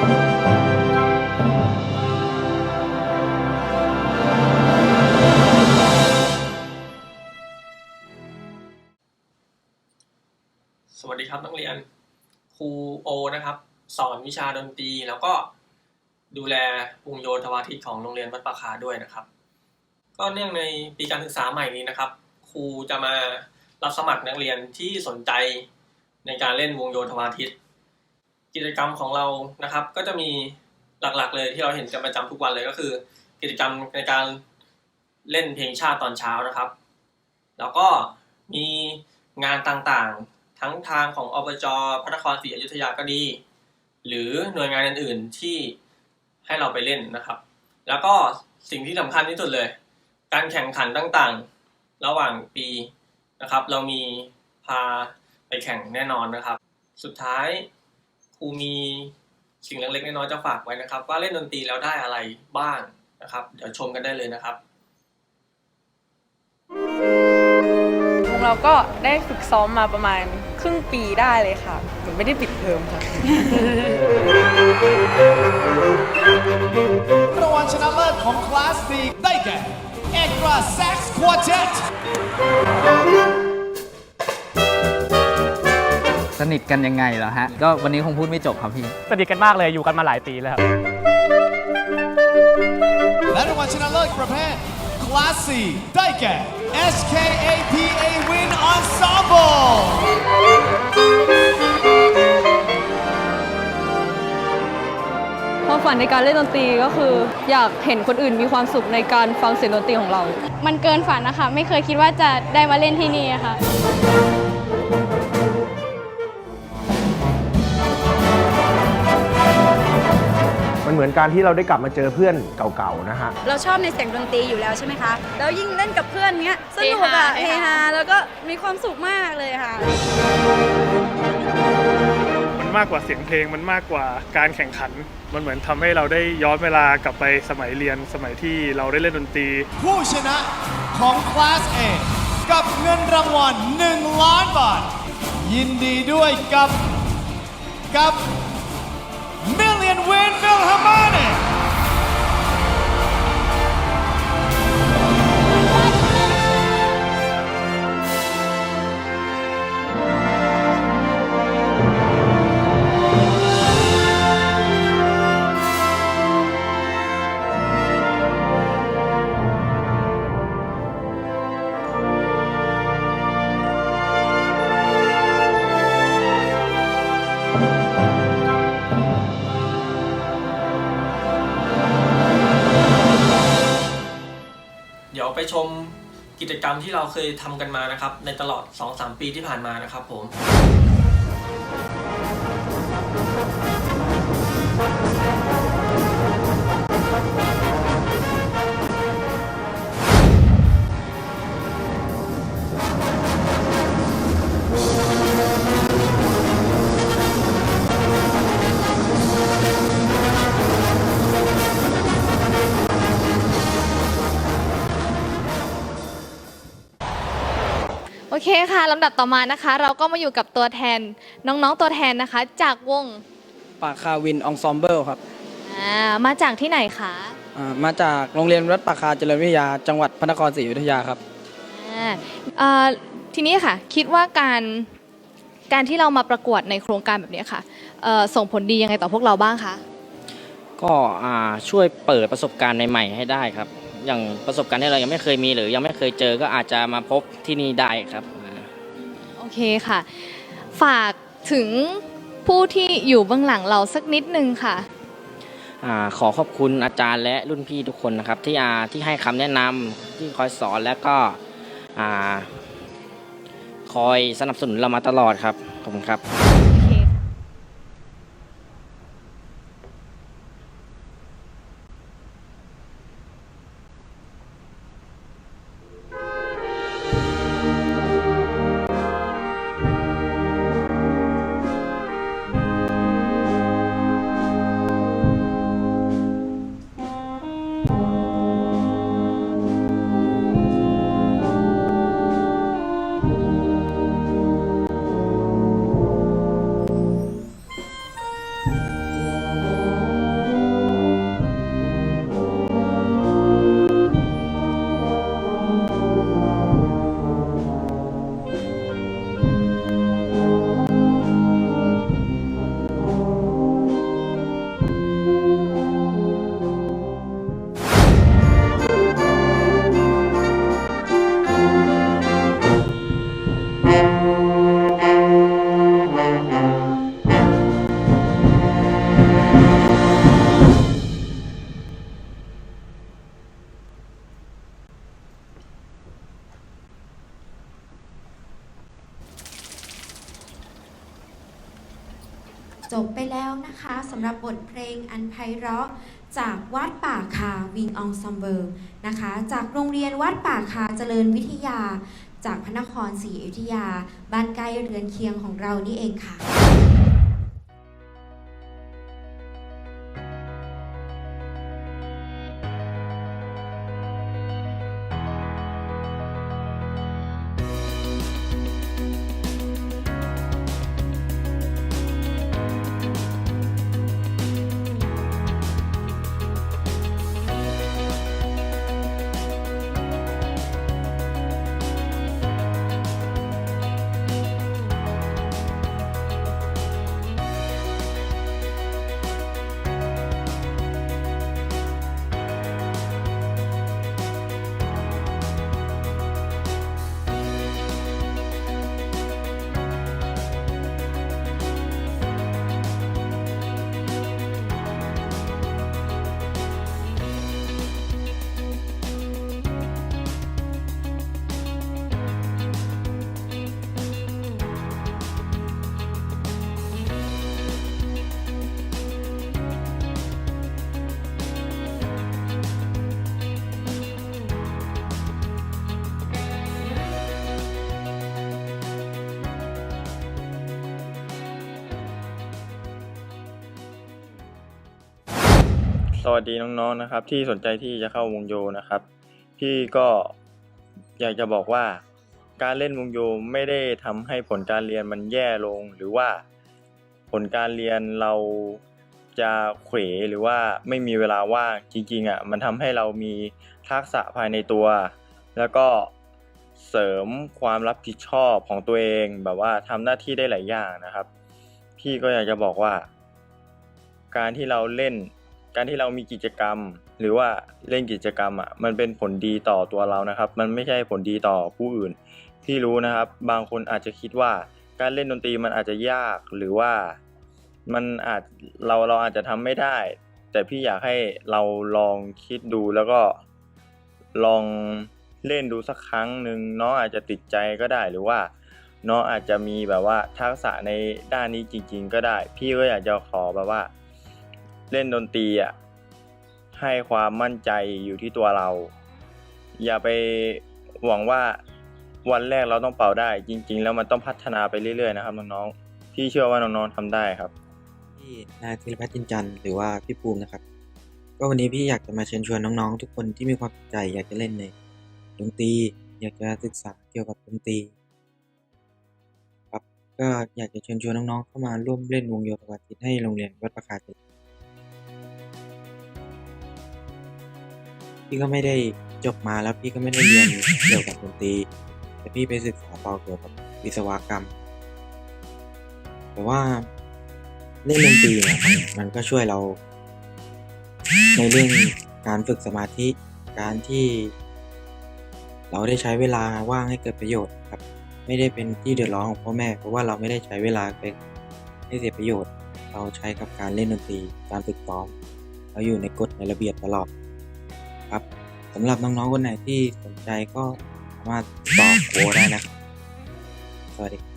สวัสดีครับนักเรียนครูโอนะครับ สอนวิชาดนตรีแล้วก็ดูแลวงโยธวาทิตของโรงเรียนวัดประคาด้วยนะครับ ก็เนื่องในปีการศึกษาใหม่นี้นะครับ ครูจะมารับสมัครนักเรียนที่สนใจในการเล่นวงโยธวาทิต กิจกรรมของเรานะครับ ก็จะมีหลักๆ เลยที่เราเห็นกันประจำทุกวันเลยก็คือ กิจกรรมในการเล่นเพลงชาติตอนเช้านะครับ แล้วก็มีงานต่างๆ ทั้งทางของอบจพระนครศรีอยุธยาก็ดี หรือหน่วยงานอื่นๆที่ให้เราไปเล่นนะครับ แล้วก็สิ่งที่สำคัญที่สุดเลย การแข่งขันต่างๆ ระหว่างปีนะครับ เรามีพาไปแข่งแน่นอนนะครับ สุดท้าย ครูมีสิ่งเล็กๆน้อยๆจะฝากไว้นะครับ ว่าเล่นดนตรีแล้วได้อะไรบ้างนะครับ เดี๋ยวชมกันได้เลยนะครับเราก็ได้ฝึกซ้อมมาประมาณครึ่งปีได้เลยค่ะเหมือนไม่ได้ปิดเทอมค่ะรางวัลชนะเลิศของคลาส C ได้แก่ Extra Sax Quartet สนิทกันยังไงเหรอฮะ ก็วันนี้คงพูดไม่จบครับพี่ สนิทกันมากเลยอยู่กันมาหลายปีแล้วครับและรางวัลชนะเลิศประเภทคลาส C ได้แก่ SKAPA Win Ensemble ความฝันในการเล่นดนตรีก็คือ อยากเห็นคนอื่นมีความสุขในการฟังเสียงดนตรีของเรา มันเกินฝันนะคะ ไม่เคยคิดว่าจะได้มาเล่นที่นี่อะค่ะ เหมือนการที่เราได้กลับมาเจอเพื่อนเก่าๆนะฮะ เราชอบในเสียงดนตรีอยู่แล้วใช่ไหมคะ แล้วยิ่งเล่นกับเพื่อนเนี้ยสนุกอะเฮเฮฮา ฮาแล้วก็มีความสุขมากเลยค่ะ มันมากกว่าเสียงเพลงมันมากกว่าการแข่งขัน มันเหมือนทำให้เราได้ย้อนเวลากลับไปสมัยเรียนสมัยที่เราได้เล่นดนตรี ผู้ชนะของคลาส A กับเงินรางวัล1ล้านบาท ยินดีด้วยกับกับ กิจกรรมที่เราเคยทำกันมานะครับ ในตลอด 2-3 ปีที่ผ่านมานะครับผมโอ เคค่ะลำดับต่อมานะคะ เราก็มาอยู่กับตัวแทนน้องๆตัวแทนนะคะ จากวงปากคาวินองซอมเบิลครับอ่ามาจากที่ไหนคะอ่ามาจากโรงเรียนวัดปากคาเจริญวิทยา จังหวัดพระนครศรีอยุธยาครับอ่าเอ่อทีนี้ค่ะ คิดว่าการการที่เรามาประกวดในโครงการแบบนี้ค่ะเอ่อส่งผลดียังไงต่อพวกเราบ้างคะก็อ่าช่วยเปิดประสบการณ์ใหม่ๆให้ได้ครับ อย่างประสบการณ์ที่เรายังไม่เคยมีหรือยังไม่เคยเจอก็อาจจะมาพบที่นี่ได้ครับอ่าโอ เคค่ะ ฝากถึงผู้ที่อยู่เบื้องหลังเราสักนิดนึงค่ะ อาขอขอบคุณอาจารย์และรุ่นพี่ทุกคนนะครับ ที่อาที่ให้คำแนะนำที่คอยสอนและก็อาคอยสนับสนุนเรามาตลอดครับขอบคุณครับ จบไปแล้วนะคะสำหรับบทเพลงอันไพเราะจากวัดป่าคาวิงองซอมเบิร์นะคะ จากโรงเรียนวัดป่าคาเจริญวิทยา จากพระนครศรีอยุธยา บ้านใกล้เรือนเคียงของเรานี่เองค่ะ สวัสดีน้องๆนะครับ ที่สนใจที่จะเข้าวงโยนะครับ พี่ก็อยากจะบอกว่า การเล่นวงโยไม่ได้ทำให้ผลการเรียนมันแย่ลง หรือว่าผลการเรียนเราจะเขวหรือว่าไม่มีเวลาว่างจริงๆอะมันทำให้เรามีทักษะภายในตัว แล้วก็เสริมความรับผิดชอบของตัวเองแบบว่าทำหน้าที่ได้หลายอย่างนะครับ พี่ก็อยากจะบอกว่า การที่เราเล่น การที่เรามีกิจกรรม หรือว่าเล่นกิจกรรมอะมันเป็นผลดีต่อตัวเรานะครับ มันไม่ใช่ผลดีต่อผู้อื่นพี่รู้นะครับ บางคนอาจจะคิดว่าการเล่นดนตรีมันอาจจะยากหรือว่ามันอาจเราเราอาจจะทำไม่ได้ แต่พี่อยากให้เราลองคิดดูแล้วก็ลองเล่นดูสักครั้งหนึ่งน้องอาจจะติดใจก็ได้หรือว่าน้องอาจจะมีแบบว่าทักษะในด้านนี้จริง ๆ ก็ได้ พี่ก็อยากจะขอแบบว่า เล่นดนตรีอะให้ความมั่นใจอยู่ที่ตัวเรา อย่าไปหวังว่าวันแรกเราต้องเป่าได้ จริง ๆ แล้วมันต้องพัฒนาไปเรื่อยๆนะครับน้องๆพี่เชื่อว่าน้องๆทำได้ครับพี่นายธีรพัฒน์จินจันทร์หรือว่าพี่ภูมินะครับ ก็วันนี้พี่อยากจะมาเชิญชวนน้องๆ ทุกคนที่มีความสนใจอยากจะเล่นในดนตรีอยากจะศึกษาเกี่ยวกับดนตรีครับก็อยากจะเชิญชวนน้องๆเข้ามาร่วมเล่นวงโยธวาทิตให้โรงเรียนวัดประคาเจริ พี่ก็ไม่ได้จบมาแล้วพี่ก็ไม่ได้เรียนเกี่ยวกับดนตรีแต่พี่ไปศึกษาต่อเกี่ยวกับวิศวกรรม แต่ว่าเล่นดนตรีเนี่ยมันมันก็ช่วยเรา ในเรื่องการฝึกสมาธิการที่ เราได้ใช้เวลาว่างให้เกิดประโยชน์ครับ ไม่ได้เป็นที่เดือดร้อนของพ่อแม่ เพราะว่าเราไม่ได้ใช้เวลาไปให้เสียประโยชน์ เราใช้กับการเล่นดนตรีการฝึกซ้อมเราอยู่ในกฎในระเบียบตลอด ครับสำหรับน้องๆคนไหนที่สนใจก็สามารถติดต่อโคได้นะครับ สวัสดี